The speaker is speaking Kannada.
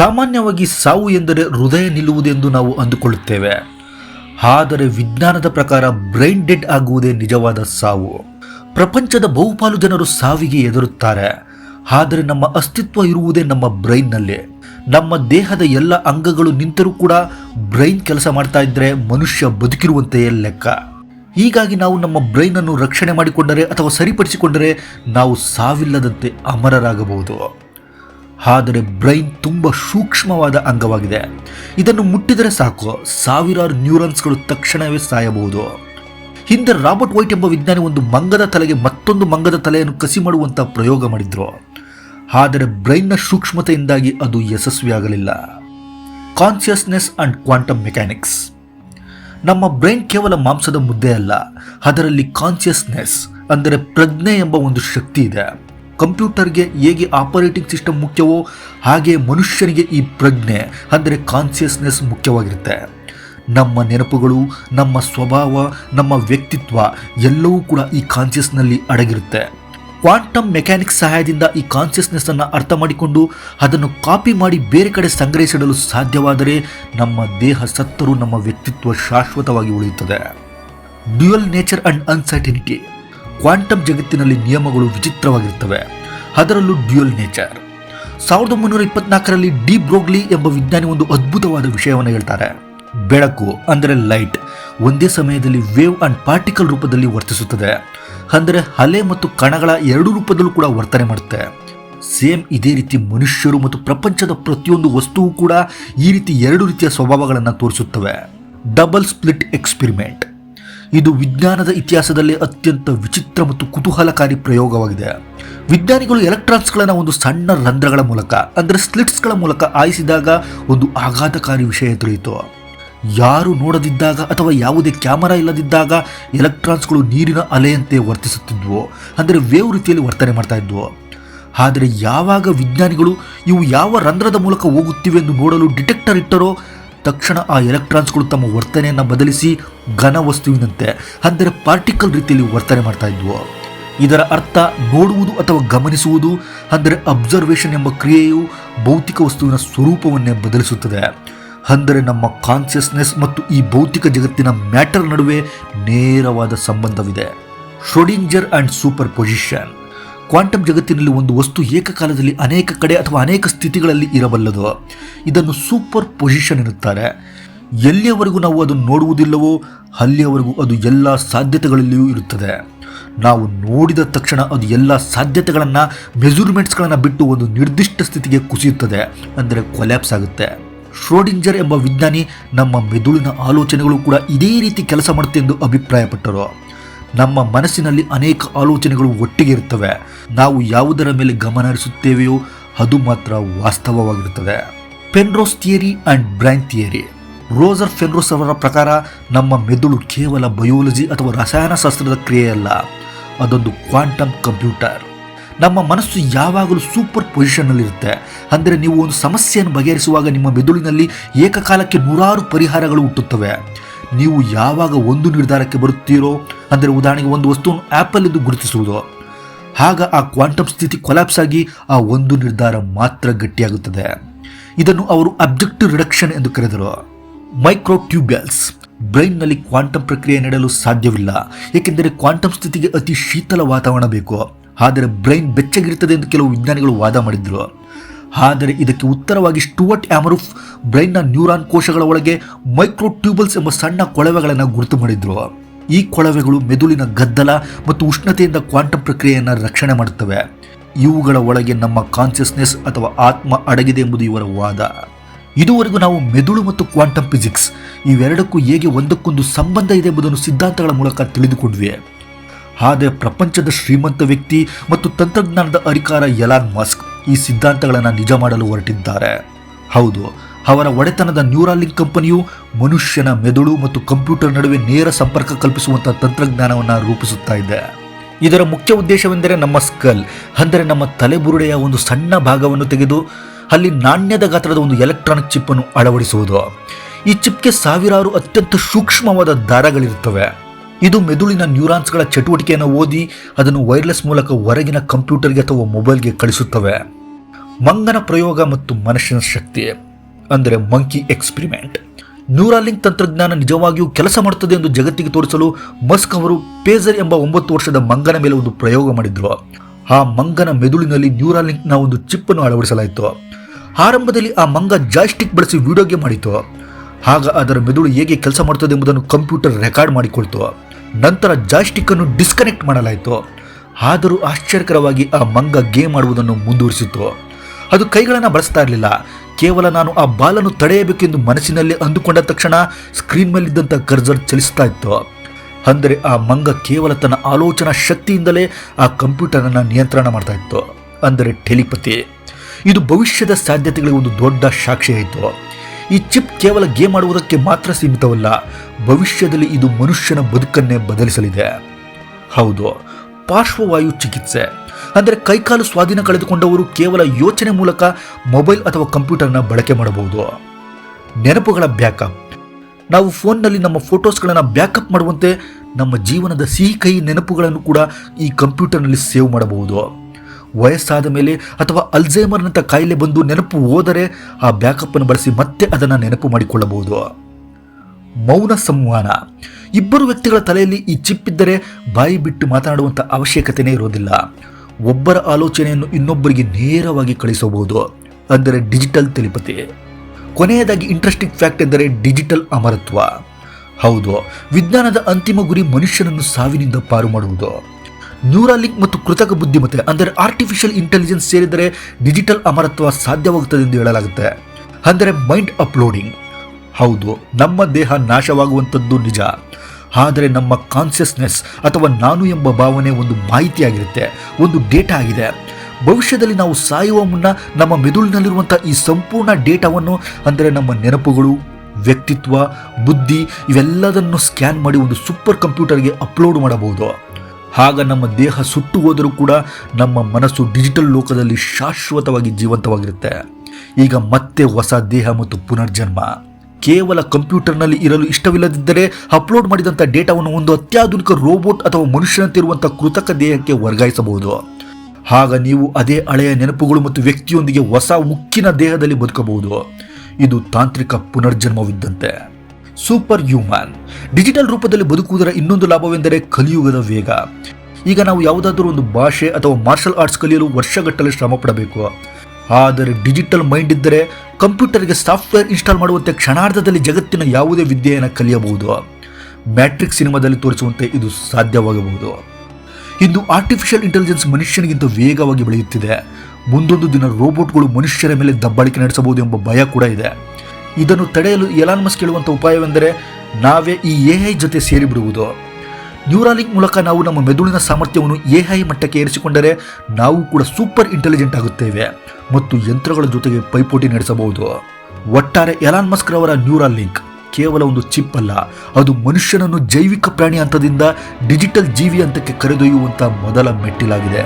ಸಾಮಾನ್ಯವಾಗಿ ಸಾವು ಎಂದರೆ ಹೃದಯ ನಿಲ್ಲುವುದೆಂದು ನಾವು ಅಂದುಕೊಳ್ಳುತ್ತೇವೆ. ಆದರೆ ವಿಜ್ಞಾನದ ಪ್ರಕಾರ ಬ್ರೈನ್ ಡೆಡ್ ಆಗುವುದೇ ನಿಜವಾದ ಸಾವು. ಪ್ರಪಂಚದ ಬಹುಪಾಲು ಜನರು ಸಾವಿಗೆ ಎದುರುತ್ತಾರೆ ಆದರೆ ನಮ್ಮ ಅಸ್ತಿತ್ವ ಇರುವುದೇ ನಮ್ಮ ಬ್ರೈನ್ನಲ್ಲಿ. ನಮ್ಮ ದೇಹದ ಎಲ್ಲ ಅಂಗಗಳು ನಿಂತರೂ ಕೂಡ ಬ್ರೈನ್ ಕೆಲಸ ಮಾಡ್ತಾ ಇದ್ರೆ ಮನುಷ್ಯ ಬದುಕಿರುವಂತೆಯೇ ಲೆಕ್ಕ. ಹೀಗಾಗಿ ನಾವು ನಮ್ಮ ಬ್ರೈನ್ ಅನ್ನು ರಕ್ಷಣೆ ಮಾಡಿಕೊಂಡರೆ ಅಥವಾ ಸರಿಪಡಿಸಿಕೊಂಡರೆ ನಾವು ಸಾವಿಲ್ಲದಂತೆ ಅಮರರಾಗಬಹುದು. ಆದರೆ ಬ್ರೈನ್ ತುಂಬ ಸೂಕ್ಷ್ಮವಾದ ಅಂಗವಾಗಿದೆ. ಇದನ್ನು ಮುಟ್ಟಿದರೆ ಸಾಕು, ಸಾವಿರಾರು ನ್ಯೂರಾನ್ಸ್ಗಳು ತಕ್ಷಣವೇ ಸಾಯಬಹುದು. ಹಿಂದೆ ರಾಬರ್ಟ್ ವೈಟ್ ಎಂಬ ವಿಜ್ಞಾನಿ ಒಂದು ಮಂಗದ ತಲೆಗೆ ಮತ್ತೊಂದು ಮಂಗದ ತಲೆಯನ್ನು ಕಸಿ ಮಾಡುವಂಥ ಪ್ರಯೋಗ ಮಾಡಿದ್ರು. ಆದರೆ ಬ್ರೈನ್ನ ಸೂಕ್ಷ್ಮತೆಯಿಂದಾಗಿ ಅದು ಯಶಸ್ವಿಯಾಗಲಿಲ್ಲ. ಕಾನ್ಷಿಯಸ್ನೆಸ್ ಅಂಡ್ ಕ್ವಾಂಟಮ್ ಮೆಕ್ಯಾನಿಕ್ಸ್ ನಮ್ಮ ಬ್ರೈನ್ ಕೇವಲ ಮಾಂಸದ ಮುದ್ದೆ ಅಲ್ಲ, ಅದರಲ್ಲಿ ಕಾನ್ಷಿಯಸ್ನೆಸ್ ಅಂದರೆ ಪ್ರಜ್ಞೆ ಎಂಬ ಒಂದು ಶಕ್ತಿ ಇದೆ. ಕಂಪ್ಯೂಟರ್ಗೆ ಹೇಗೆ ಆಪರೇಟಿಂಗ್ ಸಿಸ್ಟಮ್ ಮುಖ್ಯವೋ ಹಾಗೆ ಮನುಷ್ಯನಿಗೆ ಈ ಪ್ರಜ್ಞೆ, ಅಂದರೆ ಕಾನ್ಸಿಯಸ್ನೆಸ್ ಮುಖ್ಯವಾಗಿರುತ್ತೆ. ನಮ್ಮ ನೆನಪುಗಳು, ನಮ್ಮ ಸ್ವಭಾವ, ನಮ್ಮ ವ್ಯಕ್ತಿತ್ವ ಎಲ್ಲವೂ ಕೂಡ ಈ ಕಾನ್ಸಿಯಸ್ನಲ್ಲಿ ಅಡಗಿರುತ್ತೆ. ಕ್ವಾಂಟಮ್ ಮೆಕ್ಯಾನಿಕ್ಸ್ ಸಹಾಯದಿಂದ ಈ ಕಾನ್ಸಿಯಸ್ನೆಸ್ಸನ್ನು ಅರ್ಥ ಮಾಡಿಕೊಂಡು ಅದನ್ನು ಕಾಪಿ ಮಾಡಿ ಬೇರೆ ಕಡೆ ಸಂಗ್ರಹಿಸಿಡಲು ಸಾಧ್ಯವಾದರೆ ನಮ್ಮ ದೇಹ ಸತ್ತರೂ ನಮ್ಮ ವ್ಯಕ್ತಿತ್ವ ಶಾಶ್ವತವಾಗಿ ಉಳಿಯುತ್ತದೆ. Dual nature and uncertainty. Quantum ಜಗತ್ತಿನಲ್ಲಿ ನಿಯಮಗಳು ವಿಚಿತ್ರವಾಗಿರ್ತವೆ ಅದರಲ್ಲೂ ಡ್ಯುಯಲ್ ನೇಚರ್. ಸಾವಿರದ ಒಂಬೈನೂರ ಇಪ್ಪತ್ನಾಲ್ಕರಲ್ಲಿ ಡಿ ಬ್ರೋಗ್ಲಿ ಎಂಬ ವಿಜ್ಞಾನಿ ಒಂದು ಅದ್ಭುತವಾದ ವಿಷಯವನ್ನು ಹೇಳ್ತಾರೆ. ಬೆಳಕು, ಅಂದರೆ ಲೈಟ್, ಒಂದೇ ಸಮಯದಲ್ಲಿ ವೇವ್ ಅಂಡ್ ಪಾರ್ಟಿಕಲ್ ರೂಪದಲ್ಲಿ ವರ್ತಿಸುತ್ತದೆ. ಅಂದರೆ ಅಲೆ ಮತ್ತು ಕಣಗಳ ಎರಡು ರೂಪದಲ್ಲೂ ಕೂಡ ವರ್ತನೆ ಮಾಡುತ್ತೆ. ಸೇಮ್ ಇದೇ ರೀತಿ ಮನುಷ್ಯರು ಮತ್ತು ಪ್ರಪಂಚದ ಪ್ರತಿಯೊಂದು ವಸ್ತುವು ಕೂಡ ಈ ರೀತಿ ಎರಡು ರೀತಿಯ ಸ್ವಭಾವಗಳನ್ನು ತೋರಿಸುತ್ತವೆ. Double split experiment. ಇದು ವಿಜ್ಞಾನದ ಇತಿಹಾಸದಲ್ಲಿ ಅತ್ಯಂತ ವಿಚಿತ್ರ ಮತ್ತು ಕುತೂಹಲಕಾರಿ ಪ್ರಯೋಗವಾಗಿದೆ. ವಿಜ್ಞಾನಿಗಳು ಎಲೆಕ್ಟ್ರಾನ್ಸ್ಗಳನ್ನು ಒಂದು ಸಣ್ಣ ರಂಧ್ರಗಳ ಮೂಲಕ, ಅಂದರೆ ಸ್ಲಿಟ್ಸ್ಗಳ ಮೂಲಕ ಆಯಿಸಿದಾಗ ಒಂದು ಆಘಾತಕಾರಿ ವಿಷಯ ತಿಳಿಯಿತು ಯಾರು ನೋಡದಿದ್ದಾಗ ಅಥವಾ ಯಾವುದೇ ಕ್ಯಾಮರಾ ಇಲ್ಲದಿದ್ದಾಗ ಎಲೆಕ್ಟ್ರಾನ್ಸ್ಗಳು ನೀರಿನ ಅಲೆಯಂತೆ ವರ್ತಿಸುತ್ತಿದ್ವು, ಅಂದರೆ ವೇವ್ ರೀತಿಯಲ್ಲಿ ವರ್ತನೆ ಮಾಡ್ತಾ ಇದ್ವು. ಆದರೆ ಯಾವಾಗ ವಿಜ್ಞಾನಿಗಳು ಇವು ಯಾವ ರಂಧ್ರದ ಮೂಲಕ ಹೋಗುತ್ತಿವೆ ಎಂದು ನೋಡಲು ಡಿಟೆಕ್ಟರ್ ಇಟ್ಟರೋ ತಕ್ಷಣ ಆ ಎಲೆಕ್ಟ್ರಾನ್ಸ್ಗಳು ತಮ್ಮ ವರ್ತನೆಯನ್ನು ಬದಲಿಸಿ ಘನ ವಸ್ತುವಿನಂತೆ, ಅಂದರೆ ಪಾರ್ಟಿಕಲ್ ರೀತಿಯಲ್ಲಿ ವರ್ತನೆ ಮಾಡ್ತಾ ಇದ್ವು. ಇದರ ಅರ್ಥ ನೋಡುವುದು ಅಥವಾ ಗಮನಿಸುವುದು, ಅಂದರೆ ಅಬ್ಸರ್ವೇಷನ್ ಎಂಬ ಕ್ರಿಯೆಯು ಭೌತಿಕ ವಸ್ತುವಿನ ಸ್ವರೂಪವನ್ನೇ ಬದಲಿಸುತ್ತದೆ. ಅಂದರೆ ನಮ್ಮ ಕಾನ್ಸಿಯಸ್ನೆಸ್ ಮತ್ತು ಈ ಭೌತಿಕ ಜಗತ್ತಿನ ಮ್ಯಾಟರ್ ನಡುವೆ ನೇರವಾದ ಸಂಬಂಧವಿದೆ. Schrodinger and superposition quantum ಜಗತ್ತಿನಲ್ಲಿ ಒಂದು ವಸ್ತು ಏಕಕಾಲದಲ್ಲಿ ಅನೇಕ ಕಡೆ ಅಥವಾ ಅನೇಕ ಸ್ಥಿತಿಗಳಲ್ಲಿ ಇರಬಲ್ಲದು. ಇದನ್ನು ಸೂಪರ್ ಪೊಸಿಷನ್ ಎನ್ನುತ್ತಾರೆ. ಎಲ್ಲಿಯವರೆಗೂ ನಾವು ಅದನ್ನು ನೋಡುವುದಿಲ್ಲವೋ, ಅಲ್ಲಿಯವರೆಗೂ ಅದು ಎಲ್ಲ ಸಾಧ್ಯತೆಗಳಲ್ಲಿಯೂ ಇರುತ್ತದೆ. ನಾವು ನೋಡಿದ ತಕ್ಷಣ ಅದು ಎಲ್ಲ ಸಾಧ್ಯತೆಗಳನ್ನು, ಮೆಜರ್ಮೆಂಟ್ಸ್ಗಳನ್ನು ಬಿಟ್ಟು ಒಂದು ನಿರ್ದಿಷ್ಟ ಸ್ಥಿತಿಗೆ ಕುಸಿಯುತ್ತದೆ ಅಂದರೆ ಕೊಲ್ಯಾಪ್ಸ್ ಆಗುತ್ತೆ. ಶ್ರೋಡಿಂಜರ್ ಎಂಬ ವಿಜ್ಞಾನಿ ನಮ್ಮ ಮೆದುಳಿನ ಆಲೋಚನೆಗಳು ಕೂಡ ಇದೇ ರೀತಿ ಕೆಲಸ ಮಾಡುತ್ತೆ ಎಂದು ಅಭಿಪ್ರಾಯಪಟ್ಟರು. ನಮ್ಮ ಮನಸ್ಸಿನಲ್ಲಿ ಅನೇಕ ಆಲೋಚನೆಗಳು ಒಟ್ಟಿಗೆ ಇರುತ್ತವೆ. ನಾವು ಯಾವುದರ ಮೇಲೆ ಗಮನ ಹರಿಸುತ್ತೇವೆಯೋ ಅದು ಮಾತ್ರ ವಾಸ್ತವವಾಗಿರುತ್ತದೆ. Penrose theory and brain theory. Roger Penrose ಅವರ ಪ್ರಕಾರ, ನಮ್ಮ ಮೆದುಳು ಕೇವಲ ಬಯೋಲಜಿ ಅಥವಾ ರಸಾಯನಶಾಸ್ತ್ರದ ಕ್ರಿಯೆಯಲ್ಲ, ಅದೊಂದು ಕ್ವಾಂಟಮ್ ಕಂಪ್ಯೂಟರ್. ನಮ್ಮ ಮನಸ್ಸು ಯಾವಾಗಲೂ ಸೂಪರ್ ಪೊಸಿಷನ್ನಲ್ಲಿರುತ್ತೆ. ಅಂದರೆ ನೀವು ಒಂದು ಸಮಸ್ಯೆಯನ್ನು ಬಗೆಹರಿಸುವಾಗ ನಿಮ್ಮ ಮೆದುಳಿನಲ್ಲಿ ಏಕಕಾಲಕ್ಕೆ ನೂರಾರು ಪರಿಹಾರಗಳು ಹುಟ್ಟುತ್ತವೆ. ನೀವು ಯಾವಾಗ ಒಂದು ನಿರ್ಧಾರಕ್ಕೆ ಬರುತ್ತೀರೋ, ಅಂದರೆ ಉದಾಹರಣೆಗೆ ಒಂದು ವಸ್ತುವನ್ನು ಆ್ಯಪಲ್ ಎಂದು ಗುರುತಿಸುವುದು. ಆಗ ಆ ಕ್ವಾಂಟಮ್ ಸ್ಥಿತಿ ಕೊಲಾಪ್ಸ್ ಆಗಿ ಆ ಒಂದು ನಿರ್ಧಾರ ಮಾತ್ರ ಗಟ್ಟಿಯಾಗುತ್ತದೆ. ಇದನ್ನು ಅವರು ಅಬ್ಜೆಕ್ಟಿವ್ ರಿಡಕ್ಷನ್ ಎಂದು ಕರೆದರು. ಮೈಕ್ರೋ ಟ್ಯೂಬ್ಯಾಲ್ಸ್ ಬ್ರೈನ್ನಲ್ಲಿ ಕ್ವಾಂಟಮ್ ಪ್ರಕ್ರಿಯೆ ನಡೆಯಲು ಸಾಧ್ಯವಿಲ್ಲ. ಏಕೆಂದರೆ ಕ್ವಾಂಟಮ್ ಸ್ಥಿತಿಗೆ ಅತಿ ಶೀತಲ ವಾತಾವರಣ ಬೇಕು. ಆದರೆ ಬ್ರೈನ್ ಬೆಚ್ಚಗಿರುತ್ತದೆ ಎಂದು ಕೆಲವು ವಿಜ್ಞಾನಿಗಳು ವಾದ ಮಾಡಿದ್ರು. ಆದರೆ ಇದಕ್ಕೆ ಉತ್ತರವಾಗಿ ಸ್ಟುವರ್ಟ್ ಆಮರೂಫ್ ಬ್ರೈನ್ನ ನ್ಯೂರಾನ್ ಕೋಶಗಳ ಒಳಗೆ ಮೈಕ್ರೋಟ್ಯೂಬಲ್ಸ್ ಎಂಬ ಸಣ್ಣ ಕೊಳವೆಗಳನ್ನು ಗುರುತು ಮಾಡಿದ್ರು. ಈ ಕೊಳವೆಗಳು ಮೆದುಳಿನ ಗದ್ದಲ ಮತ್ತು ಉಷ್ಣತೆಯಿಂದ ಕ್ವಾಂಟಮ್ ಪ್ರಕ್ರಿಯೆಯನ್ನು ರಕ್ಷಣೆ ಮಾಡುತ್ತವೆ. ಇವುಗಳ ಒಳಗೆ ನಮ್ಮ ಕಾನ್ಸಿಯಸ್ನೆಸ್ ಅಥವಾ ಆತ್ಮ ಅಡಗಿದೆ ಎಂಬುದು ಇವರ ವಾದ. ಇದುವರೆಗೂ ನಾವು ಮೆದುಳು ಮತ್ತು ಕ್ವಾಂಟಮ್ ಫಿಸಿಕ್ಸ್ ಇವೆರಡಕ್ಕೂ ಹೇಗೆ ಒಂದಕ್ಕೊಂದು ಸಂಬಂಧ ಇದೆ ಎಂಬುದನ್ನು ಸಿದ್ಧಾಂತಗಳ ಮೂಲಕ ತಿಳಿದುಕೊಂಡ್ವಿ. ಆದರೆ ಪ್ರಪಂಚದ ಶ್ರೀಮಂತ ವ್ಯಕ್ತಿ ಮತ್ತು ತಂತ್ರಜ್ಞಾನದ ಅಧಿಕಾರ ಎಲಾನ್ ಮಸ್ಕ್ ಈ ಸಿದ್ಧಾಂತಗಳನ್ನು ನಿಜ ಮಾಡಲು ಹೊರಟಿದ್ದಾರೆ. ಹೌದು, ಅವರ ಒಡೆತನದ ನ್ಯೂರಾಲಿಂಕ್ ಕಂಪನಿಯು ಮನುಷ್ಯನ ಮೆದುಳು ಮತ್ತು ಕಂಪ್ಯೂಟರ್ ನಡುವೆ ನೇರ ಸಂಪರ್ಕ ಕಲ್ಪಿಸುವಂತಹ ತಂತ್ರಜ್ಞಾನವನ್ನು ರೂಪಿಸುತ್ತಾ ಇದೆ. ಇದರ ಮುಖ್ಯ ಉದ್ದೇಶವೆಂದರೆ ನಮ್ಮ ಸ್ಕಲ್, ಅಂದರೆ ನಮ್ಮ ತಲೆಬುರುಡೆಯ ಒಂದು ಸಣ್ಣ ಭಾಗವನ್ನು ತೆಗೆದು ಅಲ್ಲಿ ನಾಣ್ಯದ ಗಾತ್ರದ ಒಂದು ಎಲೆಕ್ಟ್ರಾನಿಕ್ ಚಿಪ್ ಅನ್ನು ಅಳವಡಿಸುವುದು. ಈ ಚಿಪ್ಗೆ ಸಾವಿರಾರು ಅತ್ಯಂತ ಸೂಕ್ಷ್ಮವಾದ ದಾರಗಳಿರುತ್ತವೆ. ಇದು ಮೆದುಳಿನ ನ್ಯೂರಾನ್ಸ್ಗಳ ಚಟುವಟಿಕೆಯನ್ನು ಓದಿ ಅದನ್ನು ವೈರ್ಲೆಸ್ ಮೂಲಕ ಹೊರಗಿನ ಕಂಪ್ಯೂಟರ್ಗೆ ಅಥವಾ ಮೊಬೈಲ್ಗೆ ಕಳಿಸುತ್ತವೆ. ಮಂಗನ ಪ್ರಯೋಗ ಮತ್ತು ಮನುಷ್ಯನ ಶಕ್ತಿ, ಅಂದರೆ ಮಂಕಿ ಎಕ್ಸ್ಪಿರಿಮೆಂಟ್ ನ್ಯೂರಾಲಿಂಕ್ ತಂತ್ರಜ್ಞಾನ ನಿಜವಾಗಿಯೂ ಕೆಲಸ ಮಾಡುತ್ತದೆ ಎಂದು ಜಗತ್ತಿಗೆ ತೋರಿಸಲು ಮಸ್ಕ್ ಅವರು ಪೇಜರ್ ಎಂಬ ಒಂಬತ್ತು ವರ್ಷದ ಮಂಗನ ಮೇಲೆ ಒಂದು ಪ್ರಯೋಗ ಮಾಡಿದ್ರು. ಆ ಮಂಗನ ಮೆದುಳಿನಲ್ಲಿ ನ್ಯೂರಾಲಿಂಕ್ನ ಒಂದು ಚಿಪ್ಪನ್ನು ಅಳವಡಿಸಲಾಯಿತು. ಆರಂಭದಲ್ಲಿ ಆ ಮಂಗ ಜಾಯ್ಸ್ಟಿಕ್ ಬಳಸಿ ವಿಡಿಯೋ ಗೇಮ್ ಮಾಡಿತು. ಆಗ ಅದರ ಮೆದುಳು ಹೇಗೆ ಕೆಲಸ ಮಾಡುತ್ತದೆ ಎಂಬುದನ್ನು ಕಂಪ್ಯೂಟರ್ ರೆಕಾರ್ಡ್ ಮಾಡಿಕೊಳ್ತು. ನಂತರ ಜಾಯ್ಸ್ಟಿಕ್ ಅನ್ನು ಡಿಸ್ಕನೆಕ್ಟ್ ಮಾಡಲಾಯಿತು. ಆದರೂ ಆಶ್ಚರ್ಯಕರವಾಗಿ ಆ ಮಂಗ ಗೇಮ್ ಆಡುವುದನ್ನು ಮುಂದುವರಿಸಿತು. ಅದು ಕೈಗಳನ್ನು ಬಳಸ್ತಾ ಇರಲಿಲ್ಲ. ಕೇವಲ ನಾನು ಆ ಬಾಲನ್ನು ತಡೆಯಬೇಕೆಂದು ಮನಸ್ಸಿನಲ್ಲಿ ಅಂದುಕೊಂಡ ತಕ್ಷಣ ಸ್ಕ್ರೀನ್ ಮೇಲಿದ್ದಂಥ ಕರ್ಜರ್ ಚಲಿಸ್ತಾ ಇತ್ತು. ಅಂದರೆ ಆ ಮಂಗ ಕೇವಲ ತನ್ನ ಆಲೋಚನಾ ಶಕ್ತಿಯಿಂದಲೇ ಆ ಕಂಪ್ಯೂಟರನ್ನು ನಿಯಂತ್ರಣ ಮಾಡ್ತಾ ಇತ್ತು. ಅಂದರೆ ಟೆಲಿಪತಿ ಇದು ಭವಿಷ್ಯದ ಸಾಧ್ಯತೆಗಳಿಗೆ ಒಂದು ದೊಡ್ಡ ಸಾಕ್ಷಿ ಆಯಿತು ಈ ಚಿಪ್ ಕೇವಲ ಗೇಮ್ ಆಡುವುದಕ್ಕೆ ಮಾತ್ರ ಸೀಮಿತವಲ್ಲ, ಭವಿಷ್ಯದಲ್ಲಿ ಇದು ಮನುಷ್ಯನ ಬದುಕನ್ನೇ ಬದಲಿಸಲಿದೆ. ಹೌದು, ಪಾರ್ಶ್ವವಾಯು ಚಿಕಿತ್ಸೆ. ಅಂದರೆ ಕೈಕಾಲು ಸ್ವಾಧೀನ ಕಳೆದುಕೊಂಡವರು ಕೇವಲ ಯೋಚನೆ ಮೂಲಕ ಮೊಬೈಲ್ ಅಥವಾ ಕಂಪ್ಯೂಟರ್ನ ಬಳಕೆ ಮಾಡಬಹುದು. ನೆನಪುಗಳ ಬ್ಯಾಕಪ್. ನಾವು ಫೋನ್ನಲ್ಲಿ ನಮ್ಮ ಫೋಟೋಸ್ಗಳನ್ನು ಬ್ಯಾಕಪ್ ಮಾಡುವಂತೆ ನಮ್ಮ ಜೀವನದ ಸಿಹಿ ಕಹಿ ನೆನಪುಗಳನ್ನು ಕೂಡ ಈ ಕಂಪ್ಯೂಟರ್ನಲ್ಲಿ ಸೇವ್ ಮಾಡಬಹುದು. ವಯಸ್ಸಾದ ಮೇಲೆ ಅಥವಾ ಅಲ್ಝೈಮರ್ನಂಥ ಕಾಯಿಲೆ ಬಂದು ನೆನಪು ಹೋದರೆ ಆ ಬ್ಯಾಕಪ್ಪನ್ನು ಬಳಸಿ ಮತ್ತೆ ಅದನ್ನು ನೆನಪು ಮಾಡಿಕೊಳ್ಳಬಹುದು. ಮೌನ ಸಂವಹನ. ಇಬ್ಬರು ವ್ಯಕ್ತಿಗಳ ತಲೆಯಲ್ಲಿ ಈ ಚಿಪ್ ಇದ್ದರೆ ಬಾಯಿ ಬಿಟ್ಟು ಮಾತನಾಡುವಂಥ ಅವಶ್ಯಕತೆಯೇ ಇರೋದಿಲ್ಲ ಒಬ್ಬರ ಆಲೋಚನೆಯನ್ನು ಇನ್ನೊಬ್ಬರಿಗೆ ನೇರವಾಗಿ ಕಳಿಸಬಹುದು. ಅಂದರೆ ಡಿಜಿಟಲ್ ತೆಲಿಪತಿ ಕೊನೆಯದಾಗಿ ಇಂಟ್ರೆಸ್ಟಿಂಗ್ ಫ್ಯಾಕ್ಟ್ ಎಂದರೆ ಡಿಜಿಟಲ್ ಅಮರತ್ವ. ಹೌದು, ವಿಜ್ಞಾನದ ಅಂತಿಮ ಗುರಿ ಮನುಷ್ಯನನ್ನು ಸಾವಿನಿಂದ ಪಾರು ಮಾಡುವುದು. ನ್ಯೂರಾಲಿಂಕ್ ಮತ್ತು ಕೃತಕ ಬುದ್ಧಿಮತ್ತೆ ಅಂದರೆ ಆರ್ಟಿಫಿಷಿಯಲ್ ಇಂಟೆಲಿಜೆನ್ಸ್ ಸೇರಿದರೆ ಡಿಜಿಟಲ್ ಅಮರತ್ವ ಸಾಧ್ಯವಾಗುತ್ತದೆ ಎಂದು ಹೇಳಲಾಗುತ್ತೆ. ಅಂದರೆ ಮೈಂಡ್ ಅಪ್ಲೋಡಿಂಗ್ ಹೌದು, ನಮ್ಮ ದೇಹ ನಾಶವಾಗುವಂಥದ್ದು ನಿಜ. ಆದರೆ ನಮ್ಮ ಕಾನ್ಸಿಯಸ್ನೆಸ್ ಅಥವಾ ನಾನು ಎಂಬ ಭಾವನೆ ಒಂದು ಮಾಹಿತಿಯಾಗಿರುತ್ತೆ, ಒಂದು ಡೇಟಾ ಆಗಿದೆ. ಭವಿಷ್ಯದಲ್ಲಿ ನಾವು ಸಾಯುವ ಮುನ್ನ ನಮ್ಮ ಮೆದುಳಿನಲ್ಲಿರುವಂಥ ಈ ಸಂಪೂರ್ಣ ಡೇಟಾವನ್ನು, ಅಂದರೆ ನಮ್ಮ ನೆನಪುಗಳು, ವ್ಯಕ್ತಿತ್ವ, ಬುದ್ಧಿ, ಇವೆಲ್ಲದನ್ನು ಸ್ಕ್ಯಾನ್ ಮಾಡಿ ಒಂದು ಸೂಪರ್ ಕಂಪ್ಯೂಟರ್ಗೆ ಅಪ್ಲೋಡ್ ಮಾಡಬಹುದು. ಆಗ ನಮ್ಮ ದೇಹ ಸುಟ್ಟು ಹೋದರೂ ಕೂಡ ನಮ್ಮ ಮನಸ್ಸು ಡಿಜಿಟಲ್ ಲೋಕದಲ್ಲಿ ಶಾಶ್ವತವಾಗಿ ಜೀವಂತವಾಗಿರುತ್ತೆ. ಈಗ ಮತ್ತೆ ಹೊಸ ದೇಹ ಮತ್ತು ಪುನರ್ಜನ್ಮ. ಕೇವಲ ಕಂಪ್ಯೂಟರ್ನಲ್ಲಿ ಇರಲು ಇಷ್ಟವಿಲ್ಲದಿದ್ದರೆ ಅಪ್ಲೋಡ್ ಮಾಡಿದಂಥ ಡೇಟಾವನ್ನು ಒಂದು ಅತ್ಯಾಧುನಿಕ ರೋಬೋಟ್ ಅಥವಾ ಮನುಷ್ಯನಂತಿರುವಂಥ ಕೃತಕ ದೇಹಕ್ಕೆ ವರ್ಗಾಯಿಸಬಹುದು. ಆಗ ನೀವು ಅದೇ ಹಳೆಯ ನೆನಪುಗಳು ಮತ್ತು ವ್ಯಕ್ತಿಯೊಂದಿಗೆ ಹೊಸ ಉಕ್ಕಿನ ದೇಹದಲ್ಲಿ ಬದುಕಬಹುದು. ಇದು ತಾಂತ್ರಿಕ ಪುನರ್ಜನ್ಮವಿದ್ದಂತೆ. ಸೂಪರ್ ಹ್ಯೂಮನ್ ಡಿಜಿಟಲ್ ರೂಪದಲ್ಲಿ ಬದುಕುವುದರ ಇನ್ನೊಂದು ಲಾಭವೆಂದರೆ ಕಲಿಯುಗದ ವೇಗ. ಈಗ ನಾವು ಯಾವುದಾದರೂ ಒಂದು ಭಾಷೆ ಅಥವಾ ಮಾರ್ಷಲ್ ಆರ್ಟ್ಸ್ ಕಲಿಯಲು ವರ್ಷಗಟ್ಟಲೆ ಶ್ರಮ ಪಡಬೇಕು ಆದರೆ ಡಿಜಿಟಲ್ ಮೈಂಡ್ ಇದ್ದರೆ ಕಂಪ್ಯೂಟರ್ಗೆ ಸಾಫ್ಟ್ವೇರ್ ಇನ್ಸ್ಟಾಲ್ ಮಾಡುವಂತೆ ಕ್ಷಣಾರ್ಧದಲ್ಲಿ ಜಗತ್ತಿನ ಯಾವುದೇ ವಿದ್ಯೆಯನ್ನು ಕಲಿಯಬಹುದು. ಮ್ಯಾಟ್ರಿಕ್ ಸಿನಿಮಾದಲ್ಲಿ ತೋರಿಸುವಂತೆ ಇದು ಸಾಧ್ಯವಾಗಬಹುದು. ಇಂದು ಆರ್ಟಿಫಿಷಿಯಲ್ ಇಂಟೆಲಿಜೆನ್ಸ್ ಮನುಷ್ಯನಿಗಿಂತ ವೇಗವಾಗಿ ಬೆಳೆಯುತ್ತಿದೆ. ಮುಂದೊಂದು ದಿನ ರೋಬೋಟ್ಗಳು ಮನುಷ್ಯರ ಮೇಲೆ ದಬ್ಬಾಳಿಕೆ ನಡೆಸಬಹುದು ಎಂಬ ಭಯ ಕೂಡ ಇದೆ. ಇದನ್ನು ತಡೆಯಲು ಎಲಾನ್ ಮಸ್ಕ್ ಹೇಳುವಂಥ ಉಪಾಯವೆಂದರೆ ನಾವೇ ಈ ಎಐ ಜೊತೆ ಸೇರಿಬಿಡುವುದು. ನ್ಯೂರಾಲಿಕ್ ಮೂಲಕ ನಾವು ನಮ್ಮ ಮೆದುಳಿನ ಸಾಮರ್ಥ್ಯವನ್ನು ಎಐ ಮಟ್ಟಕ್ಕೆ ಏರಿಸಿಕೊಂಡರೆ ನಾವು ಕೂಡ ಸೂಪರ್ ಇಂಟೆಲಿಜೆಂಟ್ ಆಗುತ್ತೇವೆ ಮತ್ತು ಯಂತ್ರಗಳ ಜೊತೆಗೆ ಪೈಪೋಟಿ ನಡೆಸಬಹುದು. ಒಟ್ಟಾರೆ ಎಲಾನ್ ಮಸ್ಕ್ ರವರ ನ್ಯೂರಾಲಿಂಕ್ ಕೇವಲ ಒಂದು ಚಿಪ್ ಅಲ್ಲ, ಅದು ಮನುಷ್ಯನನ್ನು ಜೈವಿಕ ಪ್ರಾಣಿ ಹಂತದಿಂದ ಡಿಜಿಟಲ್ ಜೀವಿ ಹಂತಕ್ಕೆ ಕರೆದೊಯ್ಯುವಂಥ ಮೊದಲ ಮೆಟ್ಟಿಲಾಗಿದೆ.